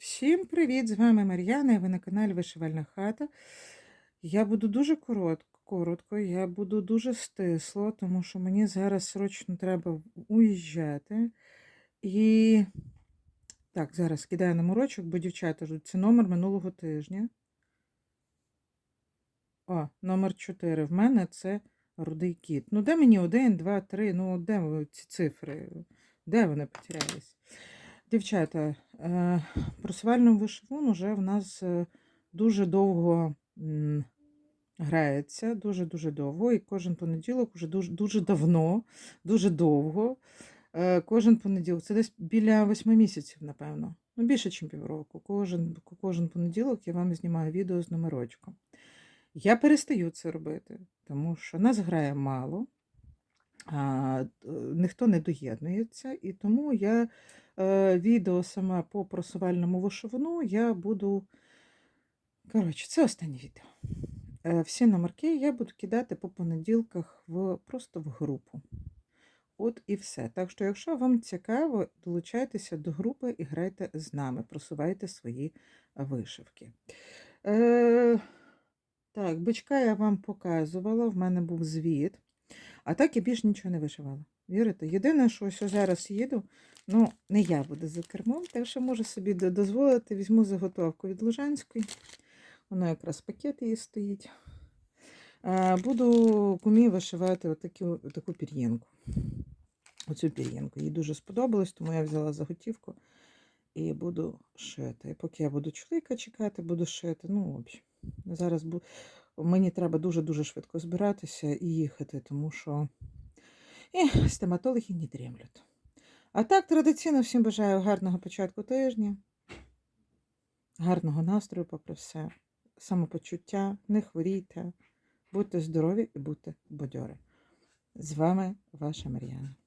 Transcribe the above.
Всім привіт! З вами Мар'яна і ви на каналі Вишивальна хата. Я буду дуже коротко, коротко, я буду дуже стисло, тому що мені зараз срочно треба уїжджати. І так, зараз кидаю номерочок, бо дівчата ждуть. Це номер минулого тижня. О, номер 4. В мене це рудий кіт. Ну, де мені 1, 2, 3? Ну, де ці цифри? Де вони потерялись? Дівчата, е, просувальний вишивун вже в нас е, дуже довго грається, дуже-дуже довго. І кожен понеділок, вже дуже, дуже давно, дуже довго. Е, Кожен понеділок, це десь біля восьми місяців, напевно. Ну, більше, ніж півроку. Кожен, кожен понеділок я вам знімаю відео з номерочком. Я перестаю це робити, тому що нас грає мало, ніхто не доєднується, і тому я е, відео саме по просувальному вишивану я буду. Коротше, це останнє відео. Е, всі номерки я буду кидати по понеділках в, просто в групу. От і все. Так що, якщо вам цікаво, долучайтеся до групи і грайте з нами, просувайте свої вишивки. Е, так, бичка я вам показувала, в мене був звіт. А так я більше нічого не вишивала. Вірите? Єдине, що ось зараз їду, ну, не я буду за кермом, так що можу собі дозволити, візьму заготовку від Лужанської. Воно якраз пакет її стоїть. А, Буду кумі вишивати отаку, таку пір'їнку. Оцю пір'їнку. Їй дуже сподобалось, тому я взяла заготівку і буду шити. І поки я буду чоловіка чекати, буду шити. Ну, в общем, зараз бу... мені треба дуже-дуже швидко збиратися і їхати, тому що і стоматологи не дремлять. А так, традиційно всім бажаю гарного початку тижня, гарного настрою, попри все, самопочуття, не хворійте, будьте здорові і будьте бадьори. З вами ваша Мар'яна.